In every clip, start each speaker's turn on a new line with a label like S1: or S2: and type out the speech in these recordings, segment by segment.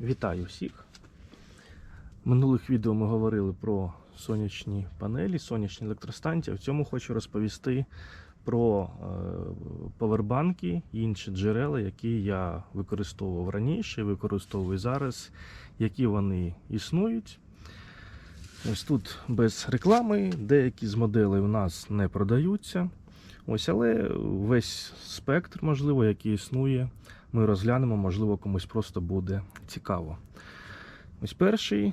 S1: Вітаю всіх. В минулих відео ми говорили про сонячні панелі, сонячні електростанції. В цьому хочу розповісти про е, повербанки і інші джерела, які я використовував раніше, використовую зараз, які вони існують. Ось тут без реклами, деякі з моделей у нас не продаються. Ось, але весь спектр, можливо, який існує, ми розглянемо, можливо, комусь просто буде цікаво. Ось перший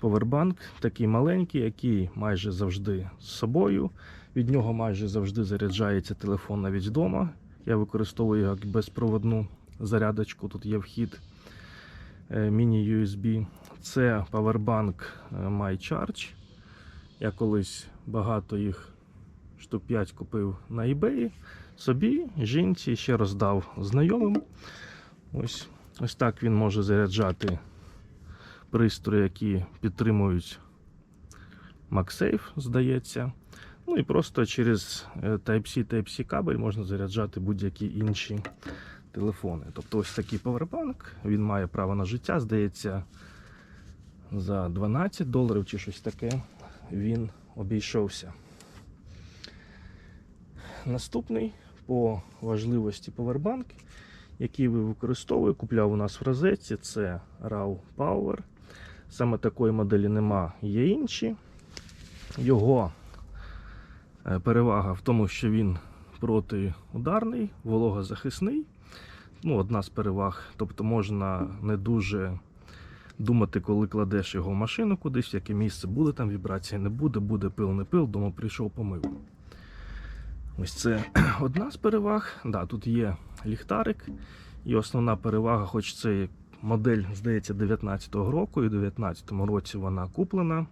S1: повербанк, такий маленький, який майже завжди з собою. Від нього майже завжди заряджається телефон навіть вдома. Я використовую як безпроводну зарядочку. Тут є вхід е, міні-USB. Це повербанк е, MyCharge. Я колись багато їх штук 5 купив на eBay собі, жінці, ще роздав знайомим. Ось, ось так він може заряджати пристрої, які підтримують MagSafe, здається. Ну і просто через е, Type-C, Type-C кабель можна заряджати будь-які інші телефони. Тобто ось такий повербанк, він має право на життя, здається, за 12 доларів чи щось таке він обійшовся. Наступний по важливості повербанк, який ви використовуєте, купляв у нас в розетці, це RAW Power. Саме такої моделі нема, є інші. Його е, перевага в тому, що він протиударний, вологозахисний. Ну, одна з переваг. Тобто можна не дуже думати, коли кладеш його в машину кудись, в яке місце буде, там вібрації не буде, буде пил, не пил, дома прийшов, помив. Ось це одна з переваг. Да, тут є ліхтарик. І основна перевага, хоч це модель, здається, 19-го року, і в 19-му році вона куплена.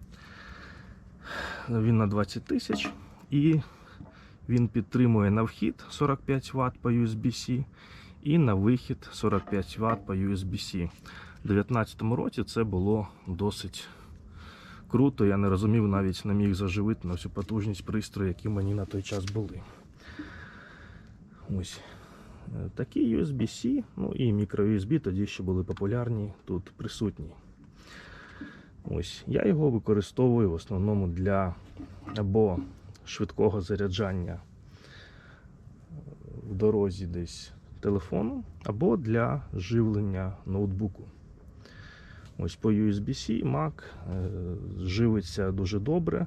S1: Він на 20 тисяч. І він підтримує на вхід 45 Вт по USB-C і на вихід 45 Вт по USB-C. У 19-му році це було досить круто. Я не розумів, навіть не міг заживити на всю потужність пристрою, які мені на той час були. Ось Е, такі USB-C, ну і microUSB тоді ще були популярні тут присутні. Ось Я його використовую в основному для або швидкого заряджання в дорозі десь телефону, або для живлення ноутбуку. Ось по USB-C Mac е, живиться дуже добре.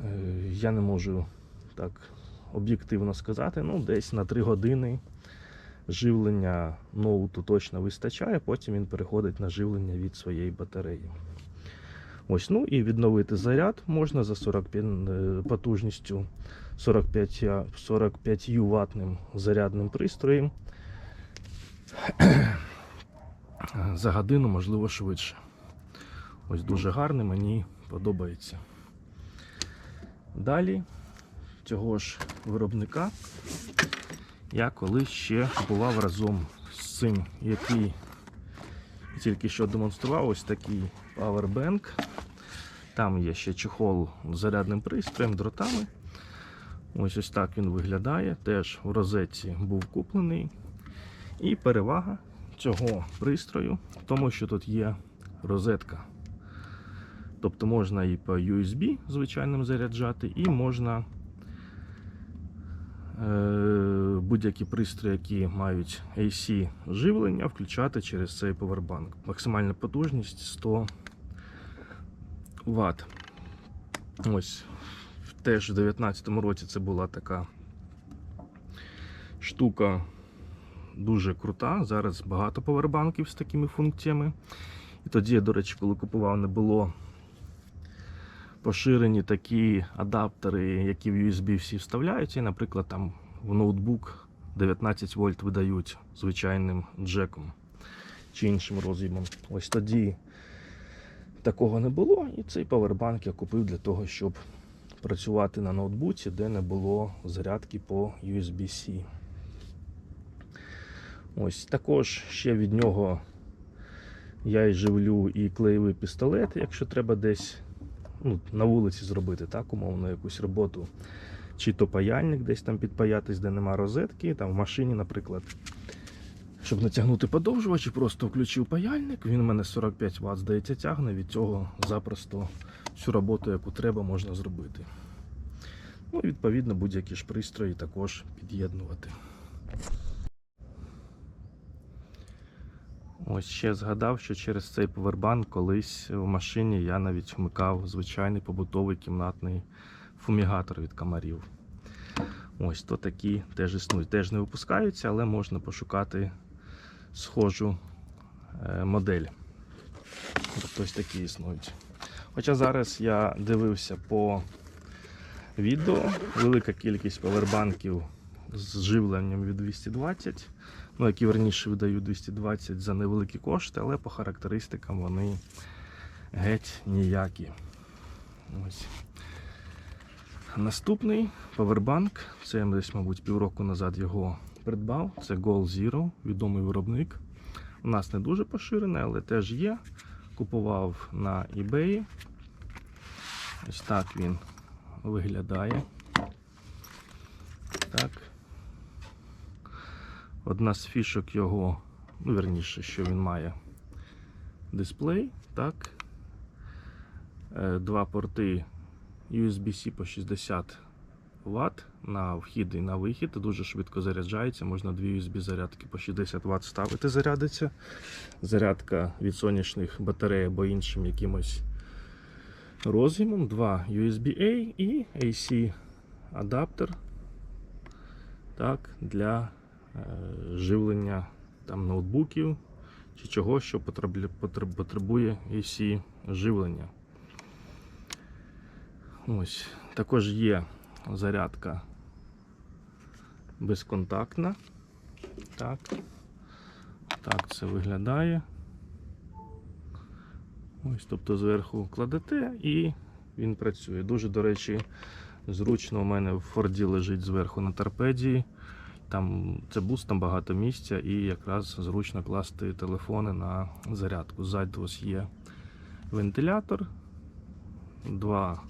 S1: Е, Я не можу так об'єктивно сказати, ну десь на 3 години живлення ноуту точно вистачає, потім він переходить на живлення від своєї батареї. Ось, ну і відновити заряд можна за 45 е, потужністю 45, 45 ватним зарядним пристроєм. За годину, можливо, швидше. Ось дуже гарний, мені подобається. Далі цього ж виробника я колись ще купував разом з цим, який тільки що демонстрував, ось такий Powerbank. Там є ще чехол з зарядним пристроєм, дротами. Ось ось так він виглядає. Теж в розетці був куплений. І перевага цього пристрою тому, що тут є розетка. Тобто можна і по USB звичайним заряджати, і можна е, будь-які пристрої, які мають AC живлення, включати через цей повербанк. Максимальна потужність 100 Вт. Ось теж в 2019 році це була така штука дуже крута. Зараз багато повербанків з такими функціями. І тоді, до речі, коли купував, не було поширені такі адаптери, які в USB всі вставляються. І, наприклад, там в ноутбук 19 вольт видають звичайним джеком чи іншим роз'ємом. Ось тоді такого не було. І цей павербанк я купив для того, щоб працювати на ноутбуці, де не було зарядки по USB-C. Ось також ще від нього я і живлю і клеєвий пістолет, якщо треба десь ну, на вулиці зробити, так, умовно, якусь роботу. Чи то паяльник десь там підпаятись, де нема розетки, там в машині, наприклад. Щоб натягнути подовжувач, просто включив паяльник, він у мене 45 Вт, здається, тягне, від цього запросто всю роботу, яку треба, можна зробити. Ну і відповідно будь-які ж пристрої також під'єднувати. Ось ще згадав, що через цей повербанк колись в машині я навіть вмикав звичайний побутовий кімнатний фумігатор від комарів. Ось то такі теж існують. Теж не випускаються, але можна пошукати схожу е, модель. Тобто ось такі існують. Хоча зараз я дивився по відео, велика кількість павербанків з живленням від 220, ну які верніше видають 220 за невеликі кошти, але по характеристикам вони геть ніякі. Ось. Наступний павербанк, це я десь, мабуть, півроку назад його придбав. Це Goal Zero, відомий виробник. У нас не дуже поширений, але теж є. Купував на eBay. Ось так він виглядає. Так. Одна з фішок його, ну, верніше, що він має дисплей. Так. Е, Два порти USB-C по 60 Вт на вхід і на вихід. Дуже швидко заряджається. Можна дві USB зарядки по 60 Вт ставити, зарядиться. Зарядка від сонячних батарей або іншим якимось роз'ємом. Два USB-A і AC адаптер так, для живлення там, ноутбуків чи чого, що потребує AC живлення. Ось. Також є зарядка безконтактна. Так. Так це виглядає. Ось, тобто зверху кладете і він працює. Дуже, до речі, зручно у мене в Форді лежить зверху на торпеді. Там це буст, там багато місця, і якраз зручно класти телефони на зарядку. Ззаду ось є вентилятор, два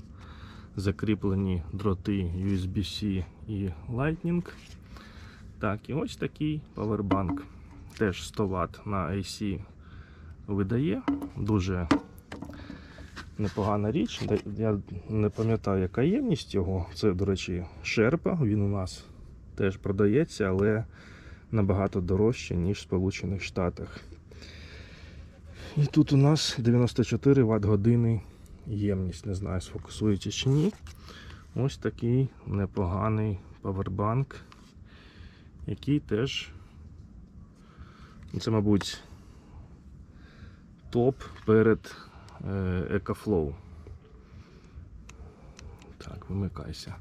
S1: закріплені дроти USB-C і Lightning. Так, і ось такий павербанк. Теж 100 Вт на AC видає. Дуже непогана річ. Я не пам'ятаю, яка ємність його. Це, до речі, Шерпа. Він у нас теж продається, але набагато дорожче, ніж в Сполучених Штатах. І тут у нас 94 Вт години ємність. Не знаю, сфокусується чи ні. Ось такий непоганий павербанк, який теж, ну, це, мабуть, топ перед е, EcoFlow. Так, вимикайся.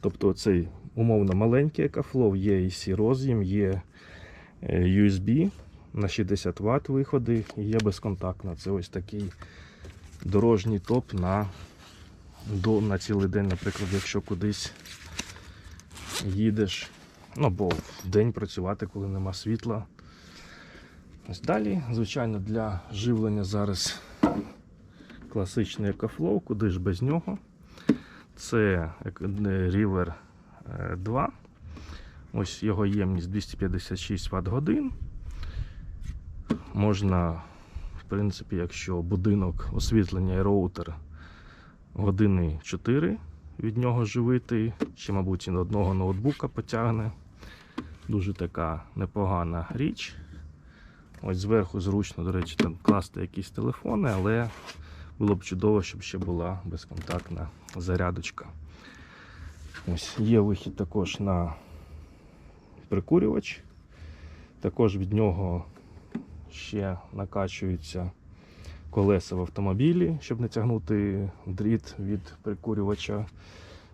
S1: Тобто цей умовно маленький EcoFlow, є AC роз'єм, є е, USB на 60 Вт виходи і є безконтактна. Це ось такий дорожній топ на, до, на цілий день, наприклад, якщо кудись їдеш, ну або в день працювати, коли нема світла. Ось далі, звичайно, для живлення зараз класичний EcoFlow, куди ж без нього. Це е, 2. Ось його ємність 256 Вт годин. Можна в принципі, якщо будинок освітлення і роутер години 4 від нього живити, ще, мабуть, і на одного ноутбука потягне. Дуже така непогана річ. Ось зверху зручно, до речі, там класти якісь телефони, але було б чудово, щоб ще була безконтактна зарядочка. Ось є вихід також на прикурювач. Також від нього ще накачуються колеса в автомобілі, щоб не тягнути дріт від прикурювача.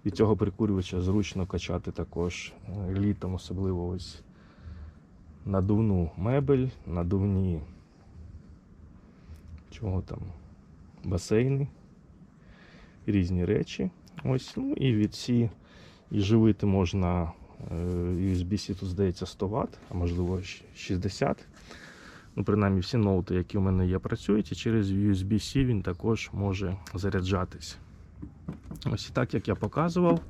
S1: Від цього прикурювача зручно качати також е, літом, особливо ось надувну мебель, надувні чого там, басейни, різні речі. Ось, ну і від ці і живити можна е, USB-C тут здається 100 Вт, а можливо 60 Ну, принаймні всі ноути, які у мене є, працюють, і через USB-C він також може заряджатись. Ось і так, як я показував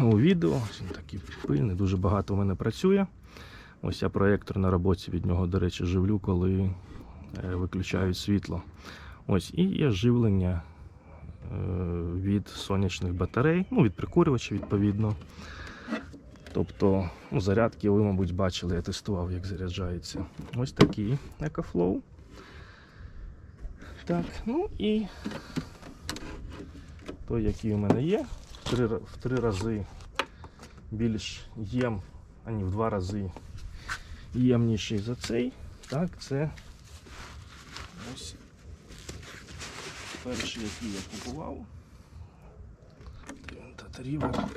S1: у відео, він такий пильний, дуже багато у мене працює. Ось я проєктор на роботі від нього, до речі, живлю, коли е, виключають світло. Ось і є живлення е, від сонячних батарей, ну, від прикурювача, відповідно. Тобто, ну, зарядки ви, мабуть, бачили, я тестував, як заряджається. Ось такий EcoFlow. Так, ну і той, який у мене є, в три, в три рази більш єм, а ні, в два рази ємніший за цей. Так, це ось перший, який я купував. Татаріва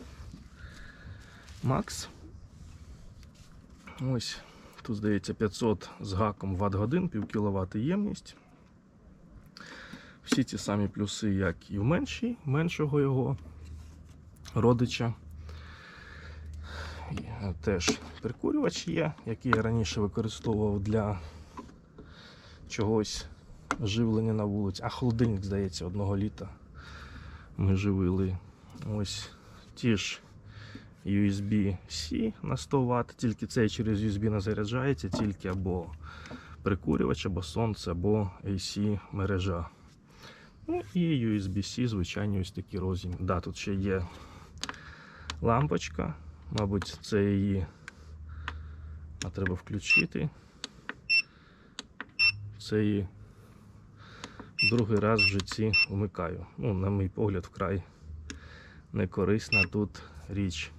S1: Макс. Ось тут здається 500 з гаком Вт годин, пів кіловат ємність. Всі ті самі плюси, як і в меншій, меншого його родича. Е, Теж прикурювач є, який я раніше використовував для чогось живлення на вулиці. А холодильник, здається, одного літа ми живили. Ось ті ж USB-C на 100 Вт, тільки цей через USB не заряджається, тільки або прикурювач, або сонце, або AC мережа. Ну і USB-C, звичайні ось такі розім. Да, тут ще є лампочка. Мабуть, це її а треба включити. Це її другий раз в житті вмикаю. Ну, на мій погляд, вкрай некорисна тут річ.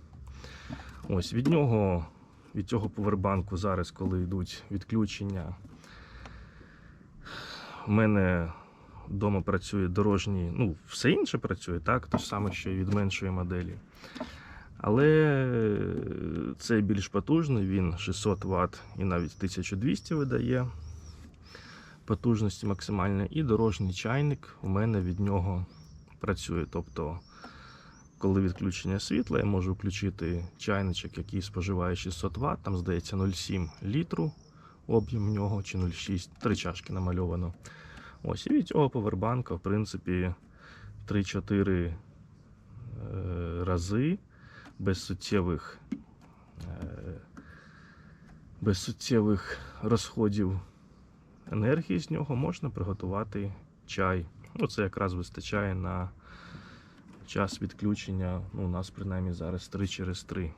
S1: Ось від нього, від цього повербанку зараз, коли йдуть відключення, в мене вдома працює дорожній, ну, все інше працює, так, те ж саме, що і від меншої моделі. Але цей більш потужний, він 600 Вт і навіть 1200 видає потужності максимальної. І дорожній чайник у мене від нього працює. Тобто, коли відключення світла, я можу включити чайничок, який споживає 600 Вт, там здається 0,7 літру об'єм в нього, чи 0,6, три чашки намальовано. Ось, і від цього повербанка, в принципі, 3-4 е, рази без суттєвих, е, без суттєвих розходів енергії з нього можна приготувати чай. Ну, це якраз вистачає на час відключення. Ну, у нас принаймні зараз 3 через 3.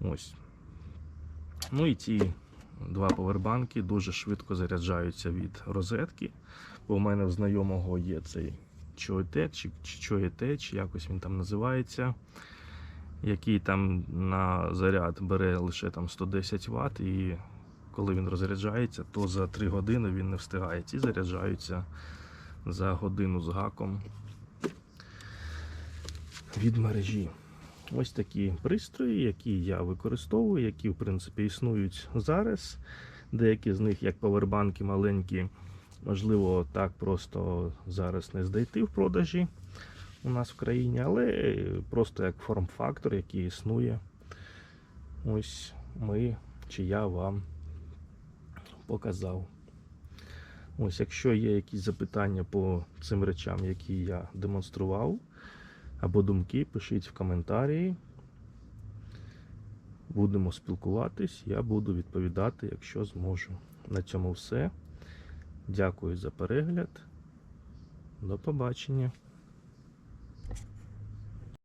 S1: Ось. Ну і ті два повербанки дуже швидко заряджаються від розетки. Бо у мене в знайомого є цей Чоете, чи Чоете, якось він там називається, який там на заряд бере лише там 110 Вт, і коли він розряджається, то за 3 години він не встигає. Ці заряджаються за годину з гаком від мережі. Ось такі пристрої, які я використовую, які в принципі існують зараз. Деякі з них, як павербанки маленькі, можливо, так просто зараз не знайти в продажі у нас в країні, але просто як форм-фактор, який існує. Ось ми чи я вам показав. Ось, якщо є якісь запитання по цим речам, які я демонстрував, або думки, пишіть в коментарі. Будемо спілкуватись, я буду відповідати, якщо зможу. На цьому все. Дякую за перегляд. До побачення.